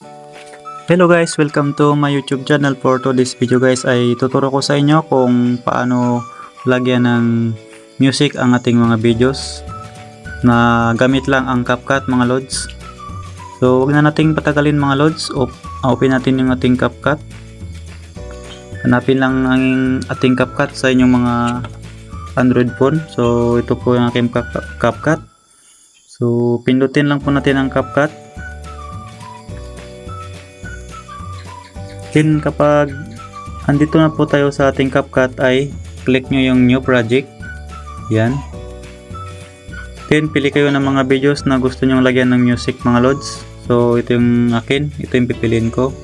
Hello guys, welcome to my YouTube channel. For today's video guys ay tuturo ko sa inyo kung paano lagyan ng music ang ating mga videos na gamit lang ang CapCut mga lods. So huwag na nating patagalin mga lods. Op open natin yung ating CapCut. Hanapin lang ang ating CapCut sa inyong mga Android phone. So ito po yung aking Cap- CapCut. So pindutin lang po natin ang CapCut. Then kapag andito na po tayo sa ating CapCut ay click nyo yung new project. Yan. Then pili kayo ng mga videos na gusto nyong lagyan ng music mga lods. So ito yung akin, ito yung pipiliin ko.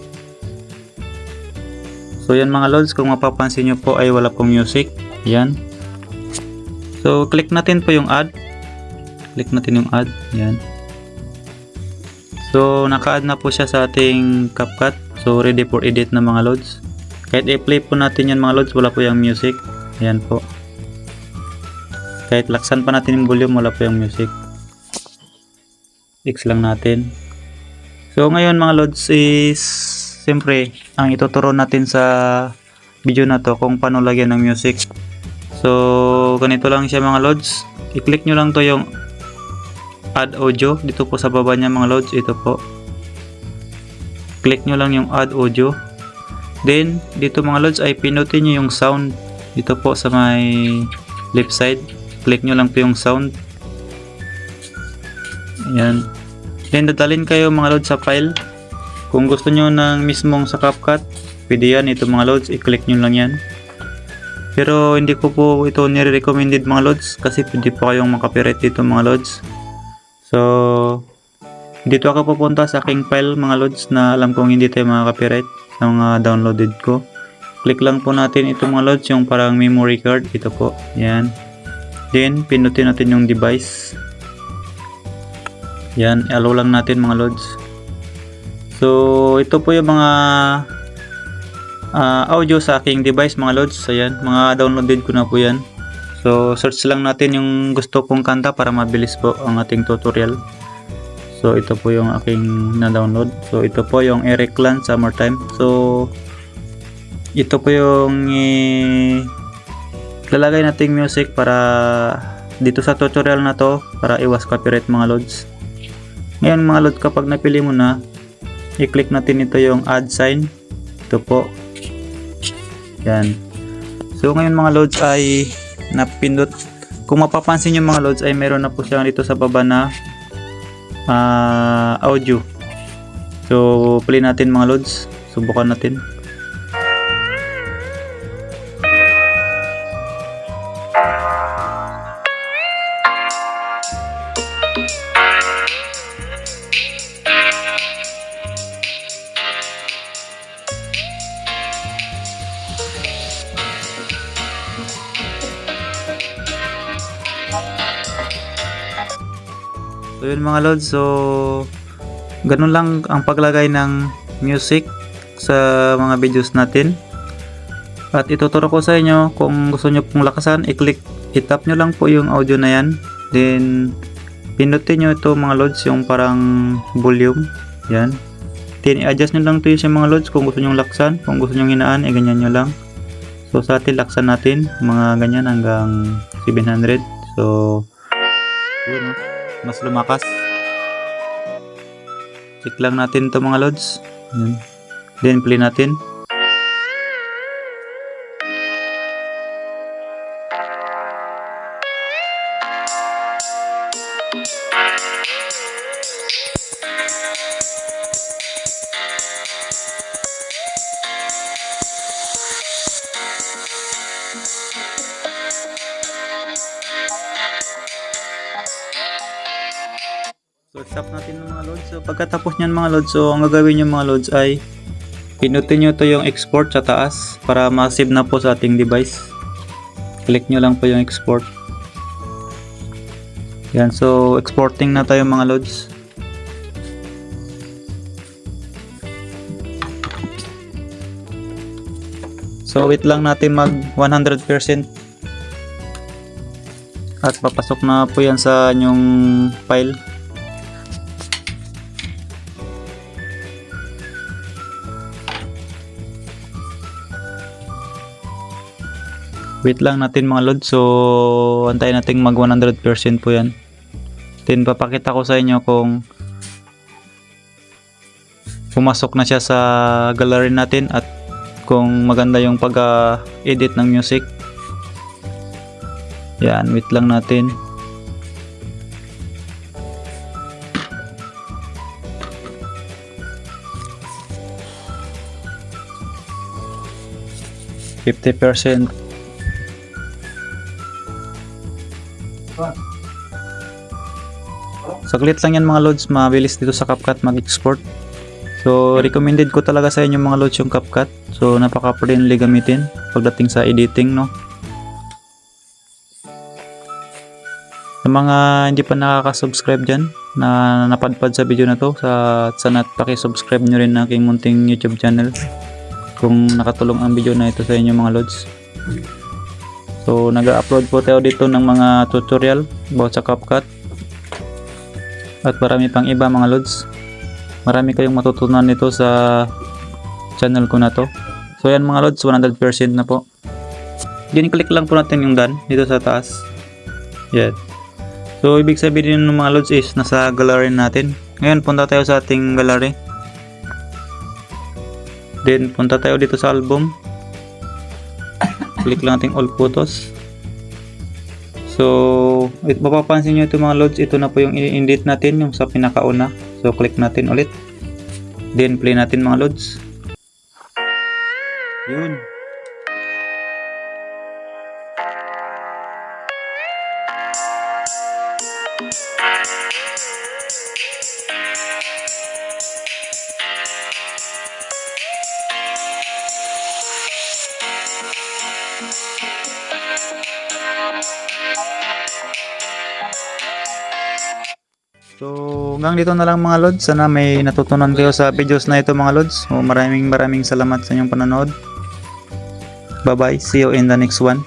So yan mga lods, kung mapapansin nyo po ay wala pong music. Yan. So click natin po yung add. Click natin yung add. Yan. So naka-add na po siya sa ating CapCut. So ready for edit na mga loads. Kahit i-play po natin yan mga loads, wala po yung music. Ayan po. Kahit laksan pa natin yung volume, wala po yung music. X lang natin. So ngayon mga loads is siyempre ang ituturo natin sa video na to kung paano lagyan ng music. So ganito lang siya mga loads. I-click nyo lang to yung add audio dito po sa baba niya mga loads ito po click nyo lang yung add audio. Then dito mga loads ay pinutin nyo yung sound dito po sa may left side. Click nyo lang po yung sound. Yan then dadalhin kayo mga loads sa file. Kung gusto nyo ng mismong sa CapCut pwede yan. Ito mga loads i-click nyo lang yan. Pero hindi ko po ito nire-recommended mga loads kasi pwede po kayong makapirate dito mga loads So, dito ako pupunta sa aking file mga loads na alam kong hindi tayo makaka-copyright sa mga downloaded ko. Click lang po natin ito mga loads, yung parang memory card. Ito po. Yan. Then, pinutin natin yung device. Yan. Allow lang natin mga loads. So, ito po yung mga ah, audio sa aking device mga loads. Ayan. Mga downloaded ko na po yan. So, search lang natin yung gusto kong kanta para mabilis po ang ating tutorial. So, ito po yung aking na-download. So, ito po yung Eric Clan Summertime. So, ito po yung eh, lalagay nating music para dito sa tutorial na to para iwas copyright mga loads. Ngayon mga loads kapag napili mo na, i-click natin ito yung add sign. Ito po. Yan. So, ngayon mga loads ay napindot kung mapapansin nyo mga loads ay meron na po siya dito sa baba na ah, audio. So play natin mga loads subukan natin So yun mga lods, so ganun lang ang paglagay ng music sa mga videos natin. At ituturo ko sa inyo kung gusto nyo pong lakasan, i-click, i-tap nyo lang po yung audio na yan. Then, pinutin nyo ito mga lods, yung parang volume. Yan. Then, i-adjust nyo lang ito yung mga lods kung gusto nyo laksan. Kung gusto nyo hinaan, eh ganyan nyo lang. So, sa atin, laksan natin. Mga ganyan hanggang 700. So, yun mas lumakas. Check lang natin to mga loads. Yan. Then play natin. So, stop natin ng mga loads. So, pagkatapos niyan mga loads, so, ang gagawin nyo mga loads ay pinutin nyo to yung export sa taas para ma-save na po sa ating device. Click nyo lang po yung export. Yan, so, exporting na tayo mga loads. So, wait lang natin mag 100% at papasok na po yan sa inyong file Wait lang natin mga lods. So, antayin natin mag 100% po yan. Then, papakita ko sa inyo kung pumasok na siya sa gallery natin at kung maganda yung pag-edit ng music. Yan, wait lang natin. Fifty percent. Saglit lang yan mga loads, mabilis dito sa CapCut mag-export. So, recommended ko talaga sa inyo mga loads yung CapCut. So, napaka-friendly gamitin pagdating sa editing, no? Sa mga hindi pa nakaka-subscribe dyan, na napadpad sa video na to, sa, sana paki-subscribe nyo rin na aking munting YouTube channel kung nakatulong ang video na ito sa inyo mga loads. So, nag-upload po tayo dito ng mga tutorial about sa CapCut at marami pang iba mga loads. Marami kayong matutunan nito sa channel ko na to. So yan mga loads 100% na po. Din click lang po natin yung done dito sa taas. Yan. So ibig sabihin ng mga loads is nasa gallery natin. Ngayon punta tayo sa ating gallery. Then punta tayo dito sa album click lang natin all photos So, it, mapapansin nyo ito mga loads, ito na po yung i-edit natin, yung sa pinakauna. So, click natin ulit. Then, play natin mga loads. Yun. So, hanggang dito na lang mga lods. Sana may natutunan kayo sa videos na ito mga lods. So, maraming maraming salamat sa inyong panonood. Bye-bye. See you in the next one.